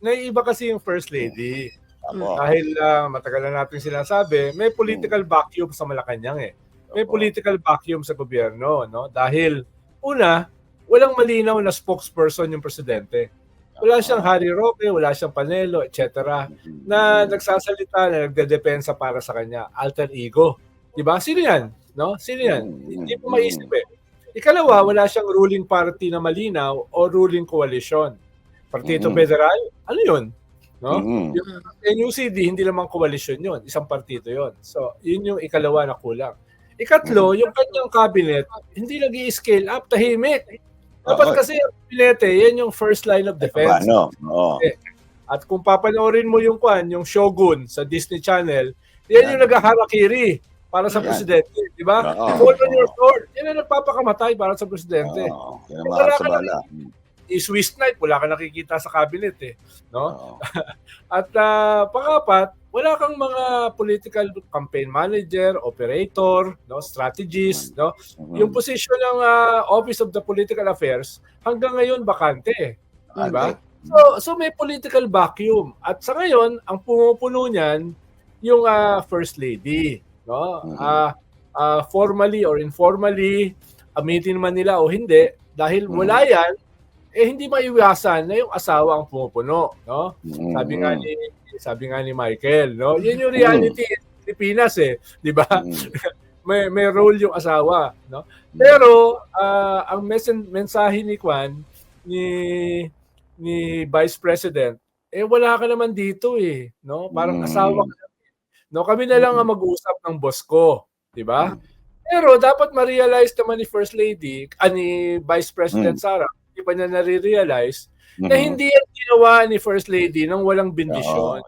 naiiba kasi yung First Lady. Ako. Dahil ah, matagal na natin sinasabi, may political vacuum sa Malacanang eh. May political vacuum sa gobyerno, no? Dahil una, walang malinaw na spokesperson yung presidente. Wala siyang Harry Roque, wala siyang Panelo, etc. na nagsasalita na nagdedepensa para sa kanya, alter ego. 'Di ba? Sino 'yan? No? Sino 'yan? Hindi mo maisip eh. Ikalawa, wala siyang ruling party na malinaw o ruling coalition. Partido Mhm. Federal, ano 'yun? No? Mhm. Yung NUCD, hindi naman coalition 'yun, isang partido 'yun. So, 'yun yung ikalawa na kulang. Ikatlo, yung kanyang cabinet, hindi nag scale up, tahimik. Dapat Oo. kasi ang kabinete, yan yung first line of defense. Paano? Oo. At kung papanoorin mo yung kwan, yung Shogun sa Disney Channel, yan yung naghaharakiri para sa Yan. presidente, di ba? Oo. Fall on your sword. Yan ang nagpapakamatay para sa presidente. Oo. Yan ang Sabala. I-Swiss knife, wala ka nakikita sa cabinet eh. No? Oo. At ah, pangapat, wala kang mga political campaign manager, operator, no, strategist, no. Mhm. Yung position ng ah, Office of the Political Affairs hanggang ngayon bakante, eh. di ba? So, so may political vacuum. At sa ngayon, ang pumupuno niyan yung ah, First Lady, no? Ah, ah, formally or informally, amitin man nila o hindi, dahil wala yan, eh hindi maiwasan na yung asawa ang pumupuno, no? Mhm. Sabi nga ni sabi nga ni Michael, no? Yan yung reality sa Pilipinas eh, 'di ba? Mhm. May may role yung asawa, no? Pero ah, ang mesen- mensahe ni Kwan ni ni Vice President, eh wala ka naman dito eh, no? Parang Mm. asawa ka lang. eh. No, kami na lang ang mag-uusap ng boss ko, 'di ba? Mm. Pero dapat ma-realize naman ni First Lady, ah, ni Vice President Mm. Sara, hindi pa niya nare-realize na Mhm. hindi yan ginawa ni First Lady nang walang bendisyon.